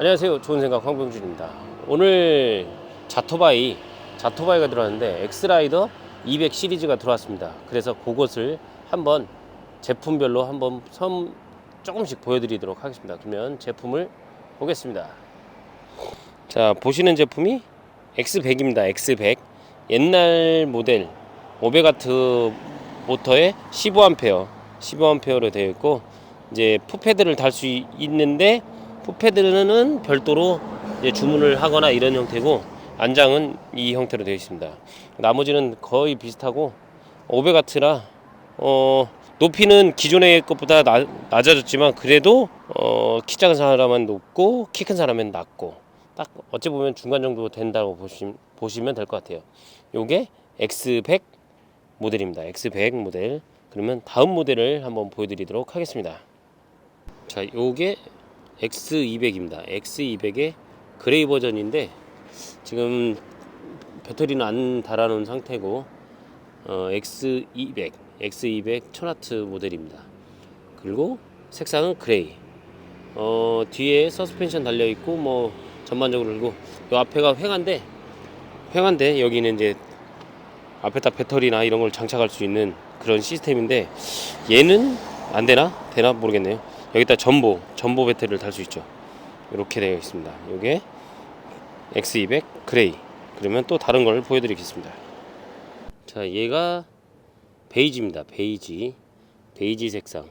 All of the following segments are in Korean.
안녕하세요. 좋은 생각 황병준입니다. 오늘 자토바이 자토바이가 들어왔는데 엑스라이더 200 시리즈가 들어왔습니다. 그래서 그것을 한번 제품별로 한번 섬 조금씩 보여드리도록 하겠습니다. 그러면 제품을 보겠습니다. 자 보시는 제품이 X100입니다. X100 옛날 모델 500와트 모터에 15A 15A로 되어 있고 이제 푸패드를 달 수 있는데 푸패드는 별도로 주문을 하거나 이런 형태고 안장은 이 형태로 되어 있습니다. 나머지는 거의 비슷하고 500와트라 어 높이는 기존의 것보다 나, 낮아졌지만 그래도 어, 키 작은 사람은 높고 키 큰 사람은 낮고 딱 어찌 보면 중간 정도 된다고 보시, 보시면 될 것 같아요. 요게 X100 모델입니다. X100 모델. 그러면 다음 모델을 한번 보여드리도록 하겠습니다. 자, 요게 X200입니다. X200의 그레이 버전인데 지금 배터리는 안 달아놓은 상태고 어, X200, X200 1000W 모델입니다. 그리고 색상은 그레이. 어, 뒤에 서스펜션 달려 있고 뭐 전반적으로 그리고 요 앞에가 횡한데 횡한데 여기는 이제 앞에다 배터리나 이런 걸 장착할 수 있는 그런 시스템인데 얘는 안 되나? 되나 모르겠네요. 여기다 전보, 전보 배터리를 달 수 있죠. 이렇게 되어 있습니다. 이게 X200 그레이. 그러면 또 다른 걸 보여드리겠습니다. 자, 얘가 베이지입니다. 베이지, 베이지 색상.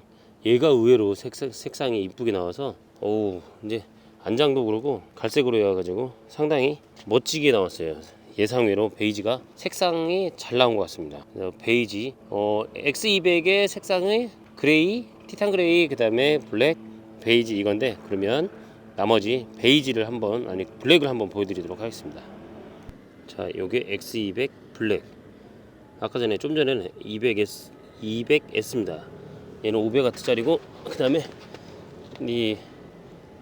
얘가 의외로 색상, 색상이 이쁘게 나와서 오 이제 안장도 그러고 갈색으로 해가지고 상당히 멋지게 나왔어요. 예상외로 베이지가 색상이 잘 나온 것 같습니다. 베이지, 어, X200의 색상이 그레이, 티탄 그레이, 그 다음에 블랙, 베이지 이건데 그러면 나머지 베이지를 한번 아니 블랙을 한번 보여드리도록 하겠습니다. 자, 요게 X200 블랙. 아까 전에 좀 전에는 200S, 200S입니다. 얘는 500W짜리고 그 다음에 이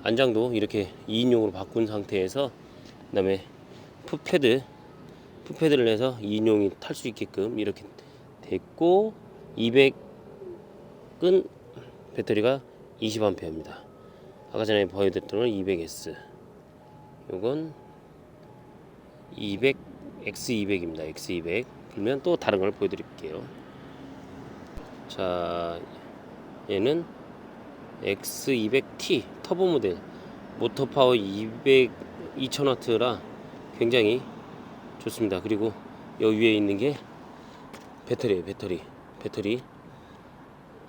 안장도 이렇게 2인용으로 바꾼 상태에서 그 다음에 풋패드 풋패드를 해서 2인용이 탈 수 있게끔 이렇게 됐고 200은 배터리가 20A입니다. 아까 전에 보여드렸던 건 200S 요건 200 X200입니다. X200 그러면 또 다른 걸 보여드릴게요. 자 얘는 X200T 터보 모델 모터 파워 200 2000W라 굉장히 좋습니다. 그리고 여기 위에 있는 게 배터리예요. 배터리. 배터리.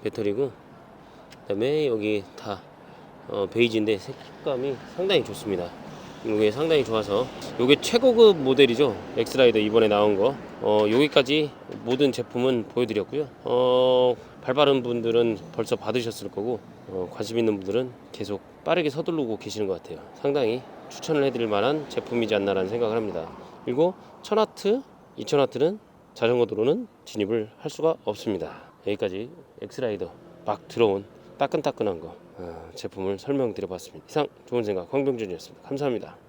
배터리고 그다음에 여기 다 어, 베이지인데 색감이 상당히 좋습니다. 이게 상당히 좋아서 이게 최고급 모델이죠. 엑스라이더 이번에 나온 거. 어, 여기까지 모든 제품은 보여드렸고요. 어, 발바른 분들은 벌써 받으셨을 거고 어, 관심 있는 분들은 계속 빠르게 서두르고 계시는 것 같아요. 상당히 추천을 해드릴 만한 제품이지 않나라는 생각을 합니다. 그리고 1000W, 2000W는 자전거 도로는 진입을 할 수가 없습니다. 여기까지 엑스라이더 막 들어온 따끈따끈한 거 어, 제품을 설명드려봤습니다. 이상 좋은 생각 황병준이었습니다. 감사합니다.